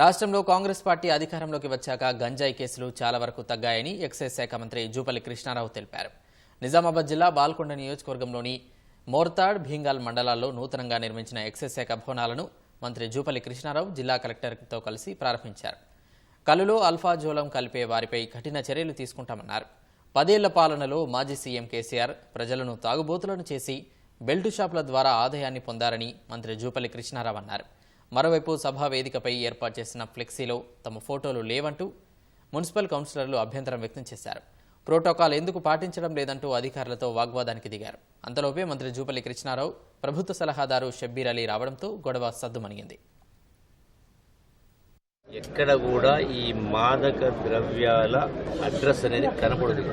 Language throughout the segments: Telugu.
రాష్ట్రంలో కాంగ్రెస్ పార్టీ అధికారంలోకి వచ్చాక గంజాయి కేసులు చాలా వరకు తగ్గాయని ఎక్సైజ్ శాఖ మంత్రి జూపల్లి కృష్ణారావు తెలిపారు. నిజామాబాద్ జిల్లా బాల్కొండ నియోజకవర్గంలోని మోర్తాడ్ భీంగాల్ మండలాల్లో నూతనంగా నిర్మించిన ఎక్సైజ్ శాఖ భవనాలను మంత్రి జూపల్లి కృష్ణారావు జిల్లా కలెక్టర్తో కలిసి ప్రారంభించారు. కలులో అల్ఫాజోలం కలిపే వారిపై కఠిన చర్యలు తీసుకుంటామన్నారు. పదేళ్ళ పాలనలో మాజీ సీఎం కేసీఆర్ ప్రజలను తాగుబోతులను చేసి బెల్టు షాపుల ద్వారా ఆదాయాన్ని పొందారని మంత్రి జూపల్లి కృష్ణారావు అన్నారు. మరోవైపు సభా వేదికపై ఏర్పాటు చేసిన ఫ్లెక్సీలో తమ ఫోటోలు లేవంటూ మున్సిపల్ కౌన్సిలర్లు అభ్యంతరం వ్యక్తం చేశారు. ప్రోటోకాల్ ఎందుకు పాటించడం లేదంటూ అధికారులతో వాగ్వాదానికి దిగారు. అంతలోపే మంత్రి జూపల్లి కృష్ణారావు ప్రభుత్వ సలహాదారు షబ్బీర్ అలీ రావడంతో గొడవ సద్దుమణిగింది. ఎక్కడ కూడా ఈ మాదక ద్రవ్యాల అడ్రస్ అనేది కనపడదు.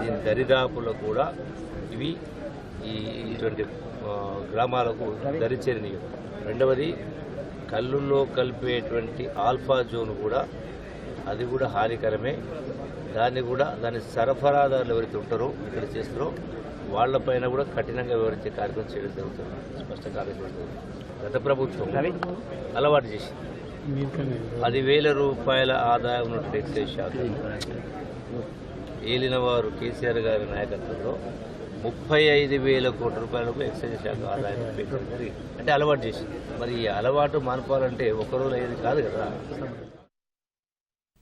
దీని దరిదాపులో కూడా ఇవి ఈ ఇటువంటి గ్రామాలకు దరిచేరినవి. రెండవది కళ్ళుల్లో కలిపేటువంటి ఆల్ఫా జోన్ కూడా అది కూడా హానికరమే. దాన్ని కూడా దాని సరఫరాదారులు ఎవరైతే ఉంటారో ఇక్కడ చేస్తారో వాళ్ళపైన కూడా కఠినంగా వివరించే కార్యక్రమం చేయడం జరుగుతుంది. స్పష్టంగా ఆలోచించడం. గత ప్రభుత్వం అలవాటు చేసింది. పదివేల రూపాయల ఆదాయం ఉన్నటువంటి ఎక్సైజ్ శాఖ. ఏలిన వారు కేసీఆర్ గారి నాయకత్వంలో ముప్పై ఐదు వేల కోట్ల రూపాయలకు ఎక్సైజ్ శాఖ ఆదాయం పెంచడం జరిగింది అంటే అలవాటు చేసింది. మరి ఈ అలవాటు మానుకోవాలంటే ఒక అయ్యేది కాదు కదా.